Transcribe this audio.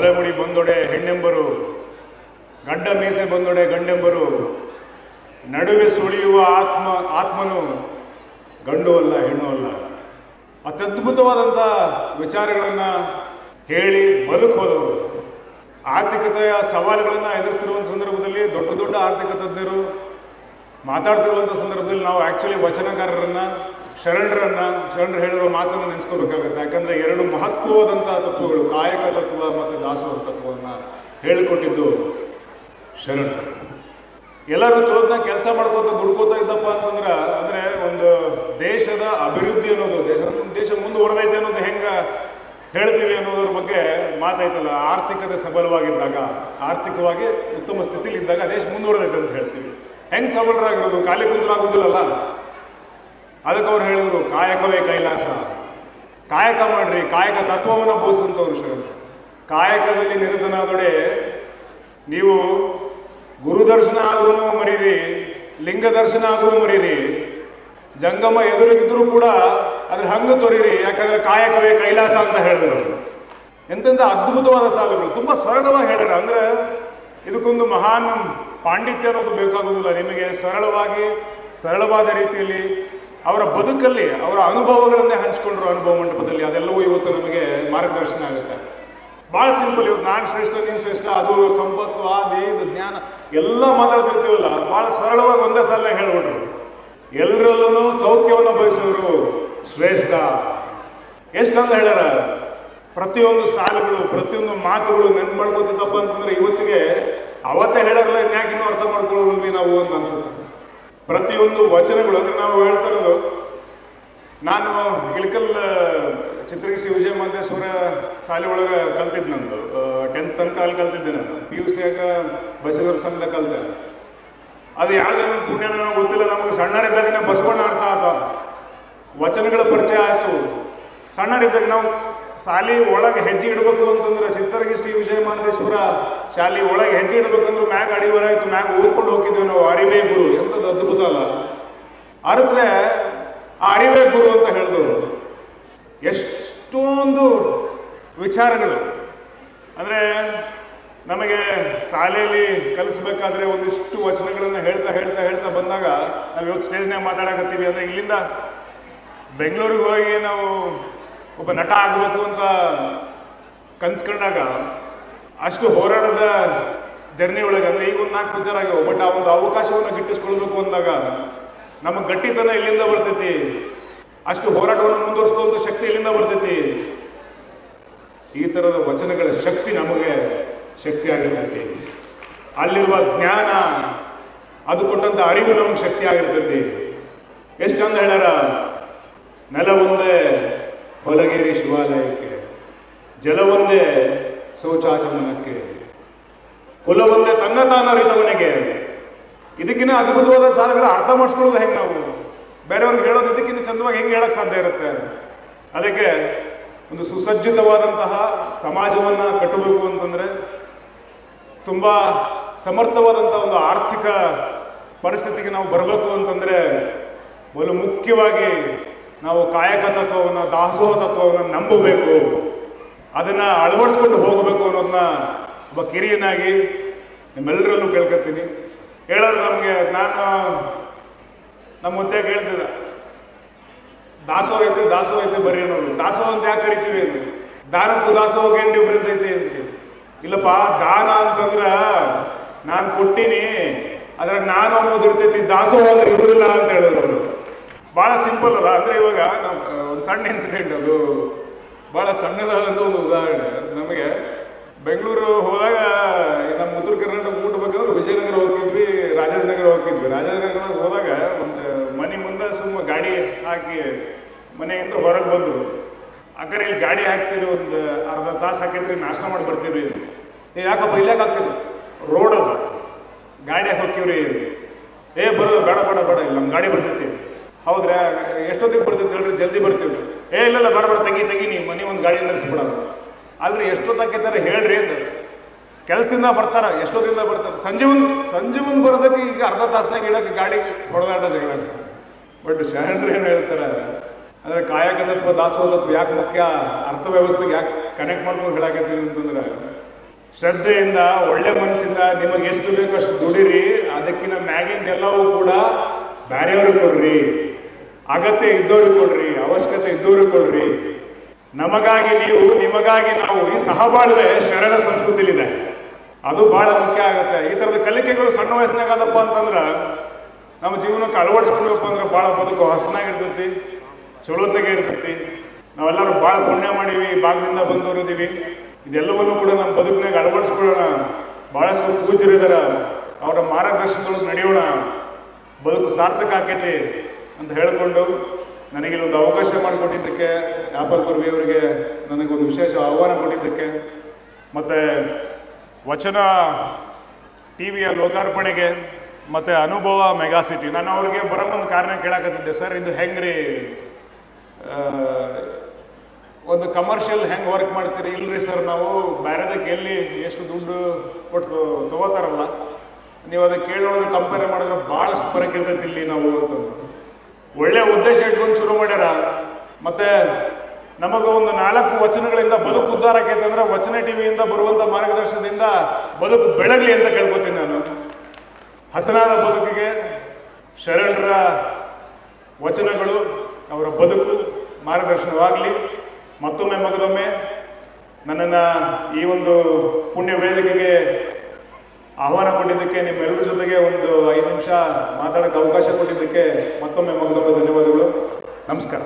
ಮೊಲೆಮುಡಿ ಬಂದೊಡೆ ಹೆಣ್ಣೆಂಬರು, ಗಡ್ಡ ಮೀಸೆ ಬಂದೊಡೆ ಗಂಡೆಂಬರು, ನಡುವೆ ಸುಳಿಯುವ ಆತ್ಮ, ಆತ್ಮನು ಗಂಡು ಅಲ್ಲ, ಹೆಣ್ಣು ಅಲ್ಲ. ಅತ್ಯದ್ಭುತವಾದಂಥ ವಿಚಾರಗಳನ್ನು ಹೇಳಿ ಬದುಕೋದು ಆರ್ಥಿಕತೆಯ ಸವಾಲುಗಳನ್ನು ಎದುರಿಸ್ತಿರುವಂಥ ಸಂದರ್ಭದಲ್ಲಿ ದೊಡ್ಡ ದೊಡ್ಡ ಆರ್ಥಿಕ ತಜ್ಞರು ಮಾತಾಡ್ತಿರುವಂಥ ಸಂದರ್ಭದಲ್ಲಿ ನಾವು ಆ್ಯಕ್ಚುಲಿ ವಚನಕಾರರನ್ನ ಶರಣರನ್ನ, ಶರಣರು ಹೇಳಿರೋ ಮಾತನ್ನು ನೆನೆಸ್ಕೋಬೇಕಾಗುತ್ತೆ. ಯಾಕಂದರೆ ಎರಡು ಮಹತ್ವವಾದಂಥ ತತ್ವಗಳು, ಕಾಯಕ ತತ್ವ ಮತ್ತು ದಾಸೋಹ ತತ್ವವನ್ನು ಹೇಳಿಕೊಟ್ಟಿದ್ದು ಶರಣರು. ಎಲ್ಲರೂ ಚೋದನ ಕೆಲಸ ಮಾಡ್ಕೋತ ದುಡ್ಕೋತಾ ಇದ್ದಪ್ಪ ಅಂತಂದ್ರೆ, ಅಂದರೆ ಒಂದು ದೇಶದ ಅಭಿವೃದ್ಧಿ ಅನ್ನೋದು ದೇಶ ದೇಶ ಮುಂದುವರೆದೈತೆ ಅನ್ನೋದು ಹೆಂಗೆ ಹೇಳ್ತೀವಿ ಅನ್ನೋದ್ರ ಬಗ್ಗೆ ಮಾತಾಯ್ತಲ್ಲ. ಆರ್ಥಿಕತೆ ಸಬಲವಾಗಿದ್ದಾಗ, ಆರ್ಥಿಕವಾಗಿ ಉತ್ತಮ ಸ್ಥಿತಿಲಿ ಇದ್ದಾಗ ದೇಶ ಮುಂದುವರೆದೈತೆ ಅಂತ ಹೇಳ್ತೀವಿ. ಹೆಂಗೆ ಸಬಲರಾಗಿರೋದು? ಖಾಲಿ ಕುಂತರಾಗೋದಿಲ್ಲಲ್ಲ? ಅದಕ್ಕೆ ಅವ್ರು ಹೇಳಿದ್ರು, ಕಾಯಕವೇ ಕೈಲಾಸ. ಕಾಯಕ ಮಾಡ್ರಿ, ಕಾಯಕ ತತ್ವವನ್ನು ಬೋಧಿಸಂತವ್ರು ಶರಣರು ಕಾಯಕದಲ್ಲಿ ನಿರತನಾದೊಡೆ ನೀವು ಗುರು ದರ್ಶನ ಆದ್ರೂ ಮರೀರಿ, ಲಿಂಗ ದರ್ಶನ ಆದ್ರೂ ಮರೀರಿ, ಜಂಗಮ ಎದುರಿಗಿದ್ರು ಕೂಡ ಅದ್ರ ಹಂಗ ತೋರಿರಿ, ಯಾಕಂದ್ರೆ ಕಾಯಕವೇ ಕೈಲಾಸ ಅಂತ ಹೇಳಿದ್ರು. ಎಂತೆಂಥ ಅದ್ಭುತವಾದ ಸಾಲುಗಳು. ತುಂಬ ಸರಳವಾಗಿ ಹೇಳ್ಯಾರ ಅಂದ್ರೆ ಇದಕ್ಕೊಂದು ಮಹಾನ್ ಪಾಂಡಿತ್ಯ ಅನ್ನೋದು ಬೇಕಾಗುವುದಿಲ್ಲ. ನಿಮಗೆ ಸರಳವಾಗಿ, ಸರಳವಾದ ರೀತಿಯಲ್ಲಿ ಅವರ ಬದುಕಲ್ಲಿ, ಅವರ ಅನುಭವಗಳನ್ನೇ ಹಂಚ್ಕೊಂಡ್ರು ಅನುಭವ ಮಂಟಪದಲ್ಲಿ. ಅದೆಲ್ಲವೂ ಇವತ್ತು ನಮಗೆ ಮಾರ್ಗದರ್ಶನ ಆಗುತ್ತೆ. ಭಾಳ ಸಿಂಪಲ್, ಇವತ್ತು ನಾನು ಶ್ರೇಷ್ಠ ನೀನು ಶ್ರೇಷ್ಠ, ಅದು ಸಂಪತ್ತು ಆ ದೇಹದ ಜ್ಞಾನ, ಎಲ್ಲ ಮಾತಾಡ್ತಿರ್ತೀವಲ್ಲ ಭಾಳ ಸರಳವಾಗಿ ಒಂದೇ ಸಲ ಹೇಳ್ಬಿಟ್ರು. ಎಲ್ಲರಲ್ಲೂ ಸೌಖ್ಯವನ್ನು ಬಯಸೋರು ಶ್ರೇಷ್ಠ. ಎಷ್ಟಂತ ಹೇಳ್ಯಾರ? ಪ್ರತಿಯೊಂದು ಸಾಲುಗಳು, ಪ್ರತಿಯೊಂದು ಮಾತುಗಳು ನೆನ್ಪು ಮಾಡ್ಕೋತಿದ್ದಪ್ಪ ಅಂತಂದ್ರೆ ಇವತ್ತಿಗೆ ಅವತ್ತೇ ಹೇಳ್ಯಾರಲ್ಲ ಇನ್ಯಾಕೆ ಇನ್ನೂ ಅರ್ಥ ಮಾಡ್ಕೊಳ್ಳಿ ನಾವು ಅಂತ ಅನ್ಸುತ್ತೆ. ಪ್ರತಿಯೊಂದು ವಚನಗಳು ಅಂದ್ರೆ ನಾವು ಹೇಳ್ತಾ ಇರೋದು, ನಾನು ಇಳಕಲ್ ಚಿತ್ರಗಿ ವಿಜಯ ಮಹಂತೇಶ್ವರ ಶಾಲೆ ಒಳಗೆ ಕಲ್ತಿದ್ದು ನಂದು. ಟೆಂತ್ ತನಕ ಅಲ್ಲಿ ಕಲ್ತಿದ್ದೆ ನಾನು. ಪಿ ಯು ಸಿಯಾಗ ಬಸವರ ಸಂಘದ ಕಲಿತೆ. ಅದು ಯಾವ್ದು ನನಗೆ ಗೊತ್ತಿಲ್ಲ, ನಮಗೆ ಸಣ್ಣರಿದ್ದಾಗನೇ ಬಸವಣ್ಣ ಅರ್ಥ ಆತ. ವಚನಗಳ ಪರಿಚಯ ಆಯಿತು. ಸಣ್ಣರಿದ್ದಾಗ ನಾವು ಶಾಲೆ ಒಳಗೆ ಹೆಜ್ಜೆ ಇಡಬೇಕು ಅಂತಂದ್ರೆ ಚಿತ್ತರಗಿ ಶ್ರೀ ವಿಜಯ ಮಹಂತೇಶ್ವರ ಶಾಲೆ ಒಳಗೆ ಹೆಜ್ಜೆ ಇಡಬೇಕಂದ್ರೆ ಮ್ಯಾಗ ಅಡಿವರಾಯ್ತು ಮ್ಯಾಗ ಓದ್ಕೊಂಡು ಹೋಗಿದ್ವಿ ನಾವು ಅರಿವೇ ಗುರು. ಎಂಥದ್ದು ಅದ್ಭುತ ಅಲ್ಲ. ಅರಿತ್ರೆ ಆ ಅರಿವೇ ಗುರು ಅಂತ ಹೇಳಿದ್ರು ಎಷ್ಟೊಂದು ವಿಚಾರಗಳು. ಅಂದರೆ ನಮಗೆ ಶಾಲೆಯಲ್ಲಿ ಕಲಿಸ್ಬೇಕಾದ್ರೆ ಒಂದಿಷ್ಟು ವಚನಗಳನ್ನು ಹೇಳ್ತಾ ಹೇಳ್ತಾ ಹೇಳ್ತಾ ಬಂದಾಗ ನಾವು ಇವತ್ತು ಸ್ಟೇಜ್ನಾಗ ಮಾತಾಡಕತ್ತೀವಿ. ಅಂದರೆ ಇಲ್ಲಿಂದ ಬೆಂಗಳೂರಿಗೆ ಹೋಗಿ ನಾವು ಒಬ್ಬ ನಟ ಆಗಬೇಕು ಅಂತ ಕನ್ಸ್ಕೊಂಡಾಗ ಅಷ್ಟು ಹೋರಾಡದ ಜರ್ನಿ ಒಳಗೆ ಅಂದರೆ ಈಗ ಒಂದು ನಾಲ್ಕು ಪಿಕ್ಚರ್ ಆಗ್ಯಾವ. ಬಟ್ ಆ ಒಂದು ಅವಕಾಶವನ್ನು ಗಿಟ್ಟಿಸ್ಕೊಳ್ಬೇಕು ಅಂದಾಗ ನಮಗೆ ಗಟ್ಟಿತನ ಇಲ್ಲಿಂದ ಬರ್ತೈತಿ. ಅಷ್ಟು ಹೋರಾಟವನ್ನು ಮುಂದುವರಿಸ್ಕೊಳ್ಳುವಂಥ ಶಕ್ತಿ ಇಲ್ಲಿಂದ ಬರ್ತೈತಿ. ಈ ಥರದ ವಚನಗಳ ಶಕ್ತಿ ನಮಗೆ ಶಕ್ತಿ ಆಗಿರ್ತೈತಿ. ಅಲ್ಲಿರುವ ಜ್ಞಾನ ಅದು ಕೊಟ್ಟಂಥ ಅರಿವು ನಮಗೆ ಶಕ್ತಿ ಆಗಿರ್ತೈತಿ. ಎಷ್ಟು ಚಂದ ಹೇಳ್ಯಾರ? ನೆಲ ಒಂದೇ ಹೊಲಗೇರಿ ಶಿವಾಲಯಕ್ಕೆ, ಜಲವೊಂದೇ ಒಂದೇ ಶೌಚಾಚಮನಕ್ಕೆ ಕುಲವೊಂದೇ ಒಂದೇ ತನ್ನ ತಾನರಿತವನಿಗೆ ಇದಕ್ಕಿಂತ ಅದ್ಭುತವಾದ ಸಾಲಗಳ ಅರ್ಥ ಮಾಡಿಸ್ಕೊಳ್ಳೋದು ಹೆಂಗೆ ನಾವು? ಬೇರೆಯವ್ರಿಗೆ ಹೇಳೋದು ಇದಕ್ಕಿಂತ ಚಂದವಾಗಿ ಹೆಂಗೆ ಹೇಳಕ್ಕೆ ಸಾಧ್ಯ ಇರುತ್ತೆ? ಅದಕ್ಕೆ ಒಂದು ಸುಸಜ್ಜಿತವಾದಂತಹ ಸಮಾಜವನ್ನು ಕಟ್ಟಬೇಕು ಅಂತಂದರೆ ತುಂಬ ಸಮರ್ಥವಾದಂಥ ಒಂದು ಆರ್ಥಿಕ ಪರಿಸ್ಥಿತಿಗೆ ನಾವು ಬರಬೇಕು ಅಂತಂದರೆ, ಮೊದಲು ಮುಖ್ಯವಾಗಿ ನಾವು ಕಾಯಕ ತತ್ವವನ್ನು, ದಾಸೋಹ ತತ್ವವನ್ನು ನಂಬಬೇಕು. ಅದನ್ನು ಅಳವಡಿಸ್ಕೊಂಡು ಹೋಗಬೇಕು ಅನ್ನೋದನ್ನ ಒಬ್ಬ ಕಿರಿಯನಾಗಿ ನಿಮ್ಮೆಲ್ಲರಲ್ಲೂ ಕೇಳ್ಕೊತೀನಿ. ಹೇಳೋರು ನಮಗೆ, ನಾನು ನಮ್ಮ ಮುದ್ದೆ ಹೇಳ್ತಿದ್ದ ದಾಸೋಹ ಐತೆ ದಾಸೋಹ ಐತೆ ಬರ್ರಿ ಅನ್ನೋರು. ದಾಸೋಹ ಅಂತ ಯಾಕೆ ಕರಿತೀವಿ ಅಂದ್ರೆ ದಾನಕ್ಕೂ ದಾಸೋಹಕ್ಕೆ ಏನು ಡಿಫ್ರೆನ್ಸ್ ಐತೆ ಅಂತ. ಇಲ್ಲಪ್ಪ, ದಾನ ಅಂತಂದ್ರೆ ನಾನು ಕೊಟ್ಟಿನಿ, ಅದ್ರಾಗ ನಾನು ಅನ್ನೋದು ಇರ್ತೈತಿ, ದಾಸೋಹ ಅಂದ್ರೆ ಇರುವುದಿಲ್ಲ ಅಂತ ಹೇಳಿದ್ರು ಸಿಂಪಲ್ ಅಲ್ಲ. ಅಂದ್ರೆ ಇವಾಗ ನಮ್ಮ ಒಂದು ಸಣ್ಣ ಇನ್ಸಿಡೆಂಟ್ ಅದು. ಭಾಳ ಸಣ್ಣದಾದಂಥ ಒಂದು ಉದಾಹರಣೆ. ನಮಗೆ ಬೆಂಗಳೂರು ಹೋದಾಗ ನಮ್ಮ ಉತ್ತರ ಕರ್ನಾಟಕ ಮುಟ್ಬೇಕಂದ್ರೆ ವಿಜಯನಗರ ಹೋಗ್ತಿದ್ವಿ, ರಾಜಾಜಿನಗರ ಹೋಗ್ತಿದ್ವಿ. ರಾಜಾಜಿನಗರದಾಗ ಹೋದಾಗ ಒಂದು ಮನೆ ಮುಂದೆ ಸುಮ್ಮ ಗಾಡಿ ಹಾಕಿ ಮನೆಯಿಂದ ಹೊರಗೆ ಬಂದರು. ಅಕ್ಕರೆ ಇಲ್ಲಿ ಗಾಡಿ ಹಾಕ್ತೀರಿ ಒಂದು ಅರ್ಧ ತಾಸು ಹಾಕಿದ್ರಿ ನಾಷ್ಟ ಮಾಡಿ ಬರ್ತೀವ್ರಿ ಏ, ಯಾಕಪ್ಪ ಇಲ್ಲಾಕ ಹಾಕ್ತಿಲ್ಲ? ರೋಡ್ ಅದ. ಗಾಡಿ ಹೋಗ್ತೀವ್ರಿ ಏ, ಬರೋದು ಬೇಡ ಬೇಡ ಬೇಡ, ಇಲ್ಲಿ ನಮ್ಮ ಗಾಡಿ ಬರ್ತೈತಿ. ಹೌದ್ರಾ? ಎಷ್ಟೊತ್ತಿಗೆ ಬರ್ತೈತೆ ಹೇಳ್ರಿ ಜಲ್ದಿ ಬರ್ತೀವಿ ಏ, ಇಲ್ಲ ಬೇಡ ತಗಿ, ತೆಗಿ ನೀವು ಮನೆ ಒಂದು ಗಾಡಿ ನಿಲ್ಲಿಸ್ಬಿಡೋದು ಅಲ್ರಿ ಎಷ್ಟೊತ್ತಾಕೈತಾರೆ ಹೇಳ್ರಿ ಅಂತ. ಕೆಲಸದಿಂದ ಬರ್ತಾರ, ಎಷ್ಟೊತ್ತಿಂದ ಬರ್ತಾರೆ. ಸಂಜೆ ಒಂದು ಸಂಜೆ ಮುಂದೆ ಬರೋದಕ್ಕೆ ಈಗ ಅರ್ಧ ತಾಸ್ನಾಗ ಇಡೋಕೆ ಗಾಡಿ ಹೊಡೆದಾಟ ಜಗಳ ಬಟ್ ಶರಣರು ಏನು ಹೇಳ್ತಾರೆ, ಅಂದರೆ ಕಾಯಕತತ್ವ ದಾಸೋಹತತ್ವ ಯಾಕೆ ಮುಖ್ಯ? ಅರ್ಥ ವ್ಯವಸ್ಥೆಗೆ ಯಾಕೆ ಕನೆಕ್ಟ್ ಮಾಡ್ಕೊಂಡು ಹೇಳಾಕತ್ತೀರಿ ಅಂತಂದ್ರೆ, ಶ್ರದ್ಧೆಯಿಂದ, ಒಳ್ಳೆ ಮನಸ್ಸಿಂದ ನಿಮಗೆ ಎಷ್ಟು ಬೇಕೋ ಅಷ್ಟು ದುಡಿರಿ. ಅದಕ್ಕಿಂತ ಮ್ಯಾಗಿಂದ ಎಲ್ಲವೂ ಕೂಡ ಬೇರೆಯವ್ರಿಗೆ ಕೊಡ್ರಿ. ಅಗತ್ಯ ಇದ್ದವರು ಕೊಡ್ರಿ, ಅವಶ್ಯಕತೆ ಇದ್ದವರು ಕೊಡ್ರಿ. ನಮಗಾಗಿ ನೀವು, ನಿಮಗಾಗಿ ನಾವು ಈ ಸಹಬಾಳ್ವೆ ಶರಣ ಸಂಸ್ಕೃತಿಲಿದೆ. ಅದು ಬಹಳ ಮುಖ್ಯ ಆಗುತ್ತೆ. ಈ ಥರದ ಕಲಿಕೆಗಳು ಸಣ್ಣ ವಯಸ್ಸಿನಾಗದಪ್ಪ ಅಂತಂದ್ರೆ ನಮ್ಮ ಜೀವನಕ್ಕೆ ಅಳವಡಿಸ್ಕೊಂಡಪ್ಪ ಅಂದ್ರೆ ಭಾಳ ಬದುಕು ಹಸನಾಗಿರ್ತೈತಿ, ಚಲೋತ್ನಾಗೆ ಇರ್ತೈತಿ. ನಾವೆಲ್ಲರೂ ಭಾಳ ಪುಣ್ಯ ಮಾಡೀವಿ ಭಾಗದಿಂದ ಬಂದವರು ಇದೀವಿ. ಇದೆಲ್ಲವನ್ನೂ ಕೂಡ ನಮ್ಮ ಬದುಕಿನಾಗ ಅಳವಡಿಸ್ಕೊಳ್ಳೋಣ. ಭಾಳಷ್ಟು ಪೂಜರಿದಾರ ಅವರ ಮಾರ್ಗದರ್ಶನದೊಳಗೆ ನಡೆಯೋಣ. ಬದುಕು ಸಾರ್ಥಕ ಆಕೈತಿ. ಅಂತ ಹೇಳಿಕೊಂಡು ನನಗೆ ಇಲ್ಲೊಂದು ಅವಕಾಶ ಮಾಡಿಕೊಟ್ಟಿದ್ದಕ್ಕೆ ಆಪಲ್ ಪರ್ವಿ ಅವರಿಗೆ ನನಗೊಂದು ವಿಶೇಷ ಆಹ್ವಾನ ಕೊಟ್ಟಿದ್ದಕ್ಕೆ, ಮತ್ತು ವಚನ ಟಿ ವಿಯ ಲೋಕಾರ್ಪಣೆಗೆ, ಮತ್ತು ಅನುಭವ ಮೆಗಾ ಸಿಟಿ ನಾನು ಅವ್ರಿಗೆ ಬರೋಕ್ಕೊಂದು ಕಾರಣ ಕೇಳಕತ್ತಿದ್ದೆ, ಸರ್, ಇದು ಹೆಂಗ್ರಿ? ರೀ ಒಂದು ಕಮರ್ಷಿಯಲ್ ಹೆಂಗೆ ವರ್ಕ್ ಮಾಡ್ತೀರಿ? ಇಲ್ರಿ ಸರ್, ನಾವು ಬೇರೆದಕ್ಕೆ ಎಲ್ಲಿ ಎಷ್ಟು ದುಡ್ಡು ಕೊಟ್ಟು ತೊಗೋತಾರಲ್ಲ, ನೀವು ಅದಕ್ಕೆ ಕೇಳೋದ್ರೆ ಕಂಪೇರ್ ಮಾಡಿದ್ರೆ ಭಾಳಷ್ಟು ಫರಕ್ ಇರ್ತೈತಿ ಇಲ್ಲಿ ನಾವು ಅಂತಂದ್ರು. ಒಳ್ಳೆ ಉದ್ದೇಶ ಇಟ್ಕೊಂಡು ಶುರು ಮಾಡ್ಯಾರ. ಮತ್ತೆ ನಮಗೆ ಒಂದು ನಾಲ್ಕು ವಚನಗಳಿಂದ ಬದುಕು ಉದ್ಧಾರ ಅಂದ್ರೆ ವಚನ ಟಿವಿಯಿಂದ ಬರುವಂಥ ಮಾರ್ಗದರ್ಶನದಿಂದ ಬದುಕು ಬೆಳಗಲಿ ಅಂತ ಕೇಳ್ಕೊತೀನಿ ನಾನು. ಹಸನಾದ ಬದುಕಿಗೆ ಶರಣರ ವಚನಗಳು ಅವರ ಬದುಕು ಮಾರ್ಗದರ್ಶನವಾಗಲಿ. ಮತ್ತೊಮ್ಮೆ ಮಗದೊಮ್ಮೆ ನನ್ನನ್ನು ಈ ಒಂದು ಪುಣ್ಯ ವೇದಿಕೆಗೆ ಆಹ್ವಾನ ಕೊಟ್ಟಿದ್ದಕ್ಕೆ ನಿಮ್ಮೆಲ್ಲರ ಜೊತೆಗೆ ಒಂದು ಐದು ನಿಮಿಷ ಮಾತಾಡೋಕ್ಕೆ ಅವಕಾಶ ಕೊಟ್ಟಿದ್ದಕ್ಕೆ ಮತ್ತೊಮ್ಮೆ ಮಗದೊಮ್ಮೆ ಧನ್ಯವಾದಗಳು. ನಮಸ್ಕಾರ.